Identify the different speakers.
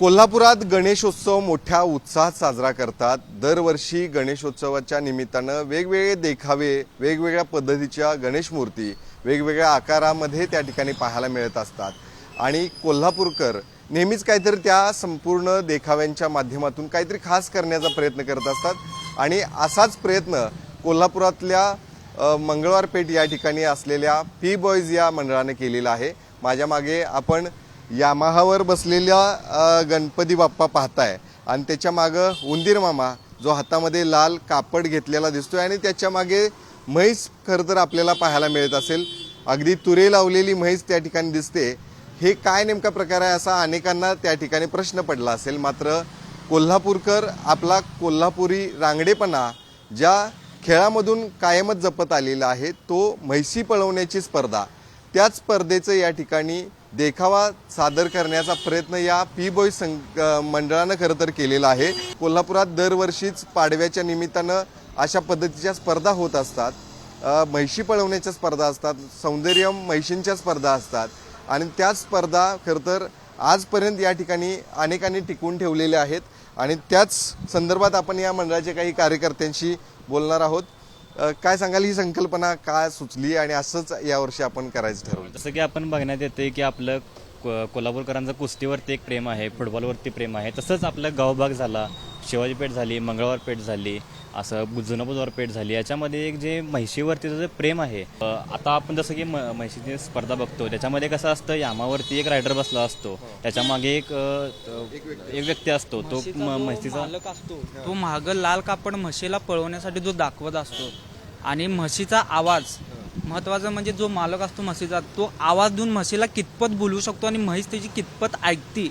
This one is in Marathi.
Speaker 1: कोल्हापुरात गणेशोत्सव मोठ्या उत्साहात साजरा करतात. दरवर्षी गणेशोत्सवाच्या निमित्तानं वेगवेगळे देखावे वेगवेगळ्या पद्धतीच्या गणेश मूर्ती वेगवेगळ्या आकारामध्ये त्या ठिकाणी पाहायला मिळत असतात. आणि कोल्हापूरकर नेहमीच काहीतरी त्या संपूर्ण देखाव्यांच्या माध्यमातून काहीतरी खास करण्याचा प्रयत्न करत असतात. आणि असाच प्रयत्न कोल्हापुरातल्या मंगळवार पेठ या ठिकाणी असलेल्या पी बॉईज या मंडळाने केलेला आहे. माझ्या मागे आपण यामाहावर बसलेल्या गणपती बाप्पा पाहताय. आणि त्याच्या मागं उंदीर मामा जो हातामध्ये लाल कापड घेतलेला दिसतोय आणि त्याच्यामागे म्हैस खरं तर आपल्याला पाहायला मिळत असेल. अगदी तुरे लावलेली म्हैस त्या ठिकाणी दिसते. हे काय नेमका प्रकार आहे असा अनेकांना त्या ठिकाणी प्रश्न पडला असेल. मात्र कोल्हापूरकर आपला कोल्हापुरी रांगडेपणा ज्या खेळामधून कायमच जपत आलेला आहे तो म्हैसी पळवण्याची स्पर्धा त्याच स्पर्धेचं या ठिकाणी देखावा सादर करण्याचा प्रयत्न या पी बॉय सं मंडळानं खरं तर केलेला आहे. कोल्हापुरात दरवर्षीच पाडव्याच्या निमित्तानं अशा पद्धतीच्या स्पर्धा होत असतात. म्हैशी पळवण्याच्या स्पर्धा असतात सौंदर्य म्हैशींच्या स्पर्धा असतात. आणि त्याच स्पर्धा खरं तर आजपर्यंत या ठिकाणी अनेकांनी टिकवून ठेवलेल्या आहेत. आणि त्याच संदर्भात आपण या मंडळाच्या काही कार्यकर्त्यांशी बोलणार आहोत. काय सांगाल? ही संकल्पना काय सुचली आणि असंच यावर्षी आपण करायचं ठरवलं?
Speaker 2: जसं की आपण बघण्यात येते की आपलं को- कोल्हापूरकरांचं कुस्तीवरती एक प्रेम आहे फुटबॉलवरती प्रेम आहे. तसंच आपलं गावभाग झाला शिवाजी पेठ झाली मंगळवार पेठ झाली. असं जुनं बुधवार पेठ झाली. याच्यामध्ये एक जे म्हैशीवरतीचं जे प्रेम आहे आता आपण जसं की म्हैशीची स्पर्धा बघतो. त्याच्यामध्ये कसं असतं यामावरती एक रायडर बसला असतो. त्याच्यामागे एक एक व्यक्ती असतो. तो म्हैशीचा
Speaker 3: असतो तो महाग लाल कापड म्हशीला पळवण्यासाठी जो दाखवत असतो. आणि म्हशीचा आवाज महत्वाचं म्हणजे जो मालक असतो म्हशीचा तो आवाज देऊन म्हशीला कितपत बोलवू शकतो आणि म्हैस त्याची कितपत ऐकती.